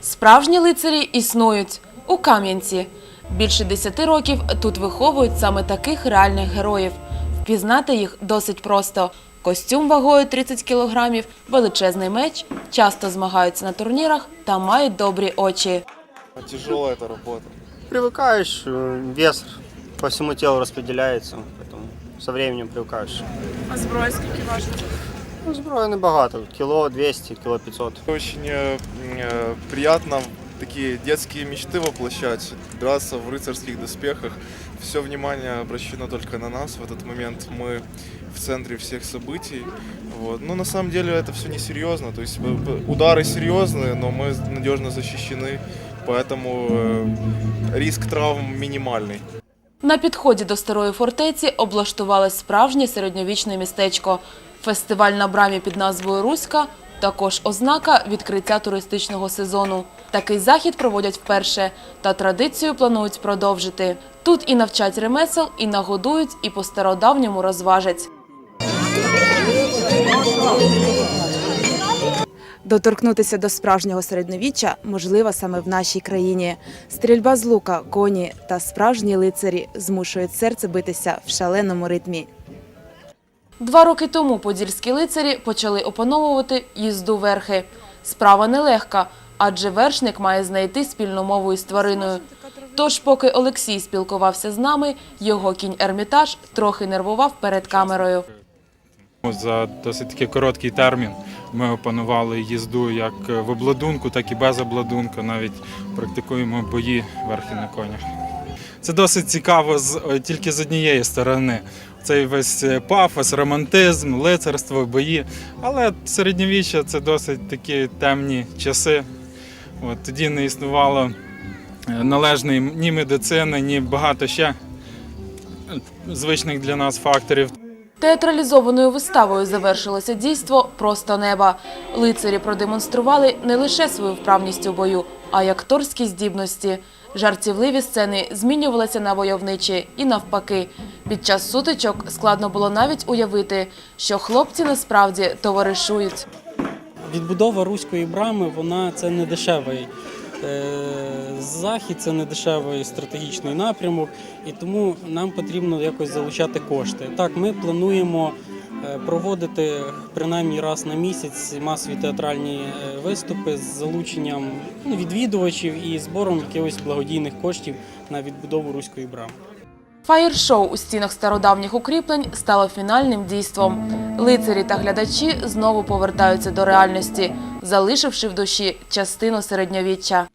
Справжні лицарі існують у Кам'янці. Більше десяти років тут виховують саме таких реальних героїв. Впізнати їх досить просто. Костюм вагою 30 кілограмів, величезний меч, часто змагаються на турнірах та мають добрі очі. Тяжелая эта работа. Привыкаешь, э, вес по всему телу распределяется, поэтому со временем привыкаешь. А зброя скільки важить? Ну, зброї небагато, кіло 200, кіло 500. Очень э, э, приятно такие детские мечты воплощать, драться в рыцарских доспехах. Все внимание обращено только на нас. В этот момент мы в центре всех событий. Вот. Но на самом деле это все несерьезно. То есть э, э, удары серьезные, но мы надежно защищены. Поэтому э, риск травм минимальный. На підході до старої фортеці облаштувалось справжнє середньовічне містечко. Фестиваль на брамі під назвою Руська також ознака відкриття туристичного сезону. Такий захід проводять вперше, та традицію планують продовжити. Тут і навчать ремесел, і нагодують, і по стародавньому розважать. Доторкнутися до справжнього середньовіччя можливо саме в нашій країні. Стрільба з лука, коні та справжні лицарі змушують серце битися в шаленому ритмі. Два роки тому подільські лицарі почали опановувати їзду верхи. Справа нелегка, адже вершник має знайти спільну мову із твариною. Тож, поки Олексій спілкувався з нами, його кінь Ермітаж трохи нервував перед камерою. За досить таки короткий термін ми опанували їзду як в обладунку, так і без обладунку. Навіть практикуємо бої верхи на конях. Це досить цікаво тільки з однієї сторони. Цей весь е, пафос, романтизм, лицарство, бої. Але середньовіччя це досить такі темні часи. От, тоді не існувало е, належної ні медицини, ні багато ще е, звичних для нас факторів. Театралізованою виставою завершилося дійство просто неба. Лицарі продемонстрували не лише свою вправність у бою, а й акторські здібності. Жартівливі сцени змінювалися на войовничі і навпаки. Під час сутичок складно було навіть уявити, що хлопці насправді товаришують. Відбудова руської брами вона це не дешевий е, захід, це не дешевий стратегічний напрямок, і тому нам потрібно якось залучати кошти. Так, ми плануємо проводити принаймні раз на місяць масові театральні е, виступи з залученням ну, відвідувачів і збором якихось благодійних коштів на відбудову руської брами. Фаєр-шоу у стінах стародавніх укріплень стало фінальним дійством. Лицарі та глядачі знову повертаються до реальності, залишивши в душі частину середньовіччя.